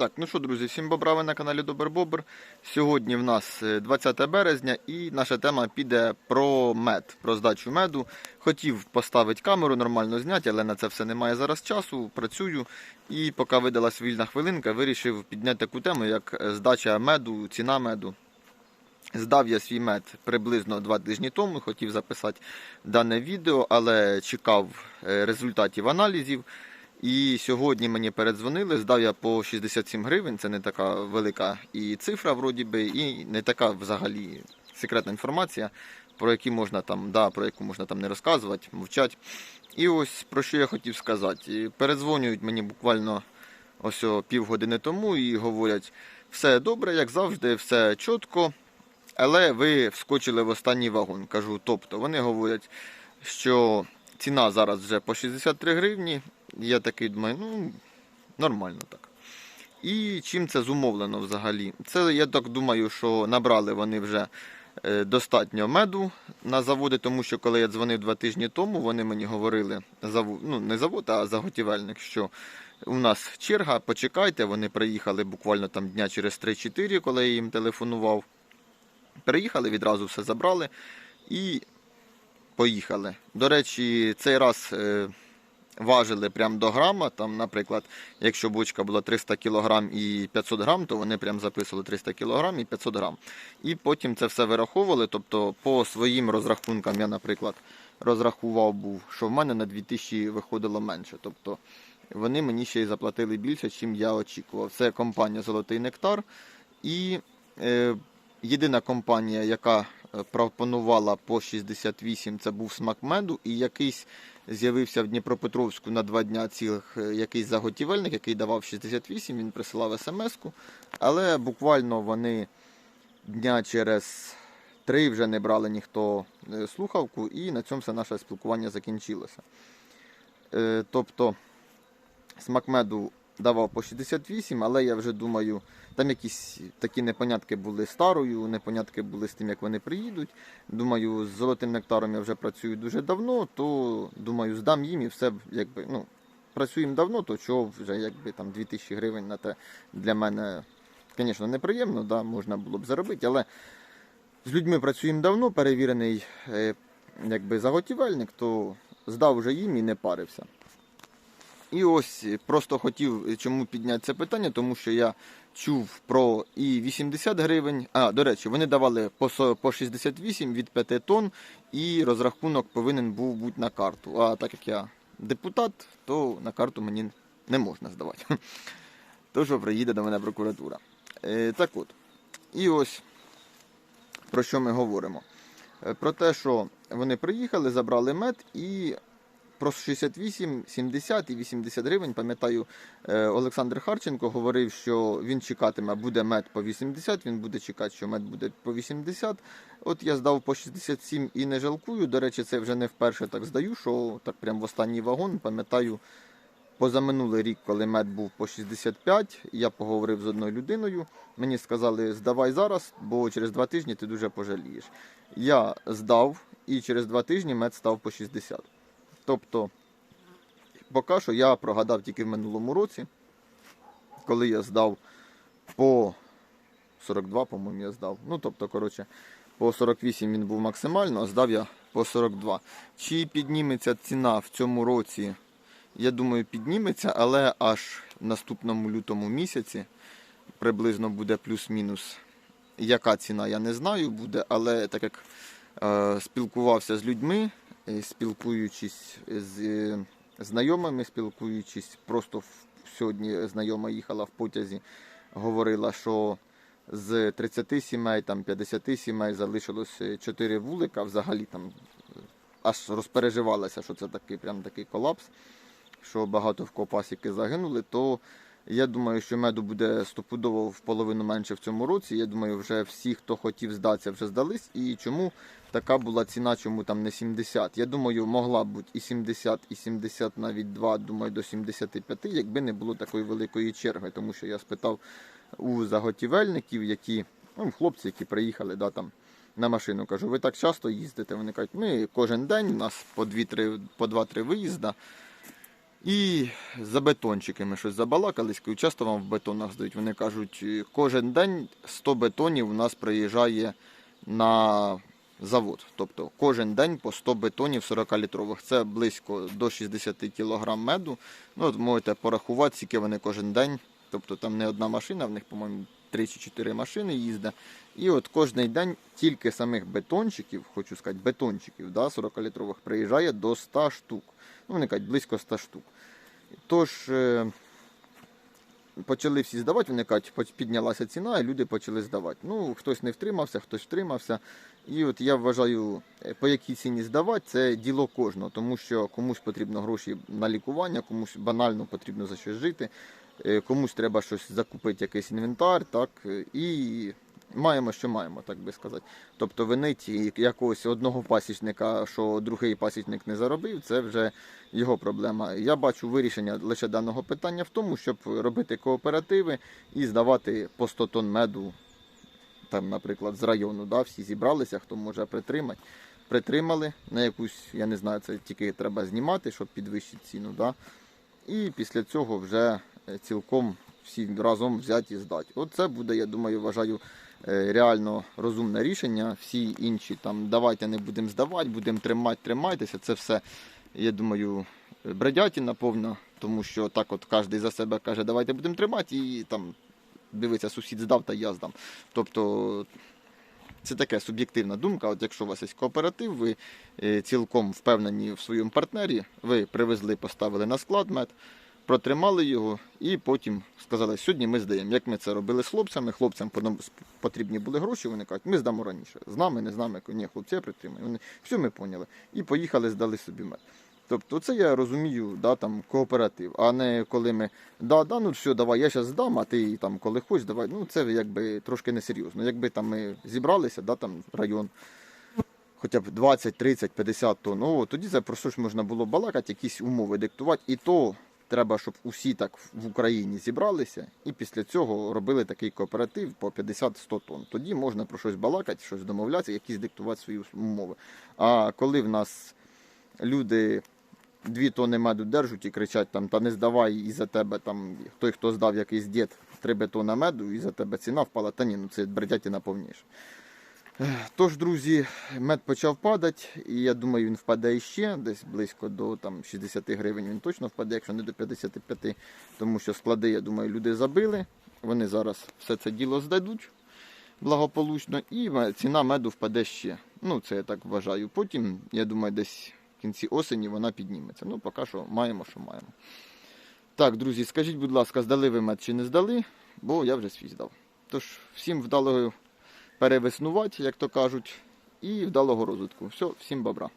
Так, ну що, друзі, всім бобра, ви на каналі Добр Бобр. Сьогодні в нас е, 20 березня і наша тема піде про мед, про здачу меду. Хотів поставити камеру, нормально зняти, але на це все немає зараз часу. Працюю. І поки видалась вільна хвилинка, вирішив підняти таку тему, як е, здача меду, ціна меду. Здав я свій мед приблизно два тижні тому, хотів записати дане відео, але чекав е, результатів аналізів. І сьогодні мені передзвонили, здав я по 67 гривень, це не така велика і цифра, вроді би, і не така взагалі секретна інформація, про які можна там, да, про яку можна там не розказувати, мовчати. І ось про що я хотів сказати. Передзвонюють мені буквально ось півгодини тому і говорять, все добре, як завжди, все чітко, але ви вскочили в останній вагон. Кажу, тобто вони говорять, що ціна зараз вже по 63 гривні. Я такий думаю, ну нормально так. І чим це зумовлено взагалі? Це я так думаю, що набрали вони вже е, достатньо меду на заводи, тому що коли я дзвонив два тижні тому, вони мені говорили, ну не завод, а заготівельник, що у нас черга, почекайте, вони приїхали буквально там дня через 3-4, коли я їм телефонував. Приїхали, відразу все забрали і поїхали. До речі, цей раз е, важили прям до грама. Там, наприклад, якщо бочка була 300 кг і 500 грам, то вони прям записували 300 кг і 500 грам. І потім це все вираховували. Тобто, по своїм розрахункам я, наприклад, розрахував був, що в мене на 2000 виходило менше. Тобто вони мені ще й заплатили більше, чим я очікував. Це компанія Золотий Нектар. І е, єдина компанія, яка е, пропонувала по 68, це був смак меду, і якийсь з'явився в Дніпропетровську на два дня цілих е, якийсь заготівельник, який давав 68, він присилав смс-ку, але буквально вони дня через три вже не брали ніхто е, слухавку, і на цьому все наше спілкування закінчилося. Е, Тобто смак меду давав по 68, але я вже думаю, там якісь такі непонятки були старою, непонятки були з тим, як вони приїдуть. Думаю, з золотим нектаром я вже працюю дуже давно, то думаю, здам їм і все якби, ну, працюємо давно, то чого вже якби там 2000 гривень на те для мене, звісно, неприємно, да, можна було б заробити, але з людьми працюємо давно, перевірений е, якби заготівельник, то здав вже їм і не парився. І ось е, просто хотів е, чому підняти це питання, тому що я чув про і 80 гривень. А, до речі, вони давали по 68 від 5 тонн, і розрахунок повинен був бути на карту. А так як я депутат, то на карту мені не можна здавати. То що приїде до мене прокуратура. Е, так от. І ось про що ми говоримо. Про те, що вони приїхали, забрали мед і про 68, 70 і 80 гривень. Пам'ятаю, е, Олександр Харченко говорив, що він чекатиме, буде мед по 80, він буде чекати, що мед буде по 80. От я здав по 67 і не жалкую. До речі, це вже не вперше так здаю, що так прям в останній вагон. Пам'ятаю, позаминулий рік, коли мед був по 65, я поговорив з одною людиною. Мені сказали, здавай зараз, бо через два тижні ти дуже пожалієш. Я здав, і через два тижні мед став по 60. Тобто, поки що я прогадав тільки в минулому році, коли я здав по 42, по-моєму, я здав. Ну, тобто, коротше, по 48 він був максимально, а здав я по 42. Чи підніметься ціна в цьому році? Я думаю, підніметься, але аж в наступному лютому місяці приблизно буде плюс-мінус. Яка ціна, я не знаю буде, але так як е, спілкувався з людьми, спілкуючись з е, знайомими, спілкуючись, просто сьогодні знайома їхала в потязі, говорила, що з 30 сімей, там 50 сімей залишилось 4 вулика, взагалі там е, аж розпереживалася, що це такий прям такий колапс, що багато в кого пасіки загинули, то я думаю, що меду буде стопудово в половину менше в цьому році. Я думаю, вже всі, хто хотів здатися, вже здались. І чому така була ціна, чому там не 70? Я думаю, могла бути і 70, і 70 навіть 2, думаю, до 75, якби не було такої великої черги. Тому що я спитав у заготівельників, які, ну, хлопці, які приїхали, да, там. На машину кажу, ви так часто їздите? Вони кажуть, ми кожен день, у нас по 2-3 по 2-3 виїзда. І за бетончики ми щось забалакались, часто вам в бетонах здають. Вони кажуть, «Е, кожен день 100 бетонів у нас приїжджає на завод. Тобто кожен день по 100 бетонів 40-літрових. Це близько до 60 кг меду. Ну, от можете порахувати, скільки вони кожен день. Тобто там не одна машина, в них, по-моєму, 3 чи 4 машини їздить. І от кожен день тільки самих бетончиків, хочу сказати, бетончиків да, 40-літрових приїжджає до 100 штук. Ну, вони кажуть, близько 100 штук. Тож е, почали всі здавати, вони кажуть, піднялася ціна, і люди почали здавати. Ну, хтось не втримався, хтось втримався. І от я вважаю, е, по якій ціні здавати, це діло кожного, тому що комусь потрібно гроші на лікування, комусь банально потрібно за щось жити, комусь треба щось закупити, якийсь інвентар, так, е, і маємо, що маємо, так би сказати. Тобто винить якогось одного пасічника, що другий пасічник не заробив, це вже його проблема. Я бачу вирішення лише даного питання в тому, щоб робити кооперативи і здавати по 100 тонн меду, там, наприклад, з району, да, всі зібралися, хто може притримати. Притримали на якусь, я не знаю, це тільки треба знімати, щоб підвищити ціну. Да? І після цього вже е, цілком всі разом взяти і здати. Оце буде, я думаю, вважаю, е, реально розумне рішення. Всі інші там давайте не будемо здавати, будемо тримати, тримайтеся. Це все, я думаю, бредятіна повна, тому що так от кожен за себе каже, давайте будемо тримати, і там дивиться, сусід здав, та я здам. Тобто це така суб'єктивна думка. От якщо у вас є кооператив, ви е, цілком впевнені в своєму партнері, ви привезли, поставили на склад мед, протримали його і потім сказали, сьогодні ми здаємо. Як ми це робили з хлопцями, хлопцям потрібні були гроші, вони кажуть, ми здамо раніше. З нами, не з нами, ні, хлопці, я притримаю. Вони все ми поняли. І поїхали, здали собі мед. Тобто це я розумію, да, там, кооператив, а не коли ми, да, да, ну все, давай, я зараз здам, а ти там, коли хочеш, давай. Ну це якби трошки несерйозно. Якби там ми зібралися, да, там район, хоча б 20, 30, 50 тонн, о, тоді це просто ж можна було балакати, якісь умови диктувати. І то треба, щоб усі так в Україні зібралися і після цього робили такий кооператив по 50-100 тонн. Тоді можна про щось балакати, щось домовлятися, якісь диктувати свої умови. А коли в нас люди дві тони меду держать і кричать там, та не здавай і за тебе там той, хто здав якийсь дід, три бетона меду, і за тебе ціна впала. Та ні, ну це бредятіна повніше. Тож, друзі, мед почав падати, і я думаю, він впаде іще, десь близько до там, 60 гривень він точно впаде, якщо не до 55, тому що склади, я думаю, люди забили. Вони зараз все це діло здадуть благополучно, і ціна меду впаде ще. Ну, це я так вважаю. Потім, я думаю, десь в кінці осені вона підніметься. Ну, поки що маємо, що маємо. Так, друзі, скажіть, будь ласка, здали ви мед чи не здали, бо я вже свій здав. Тож, всім вдалого перевеснувати, як то кажуть, і вдалого розвитку. Все, всім бобра.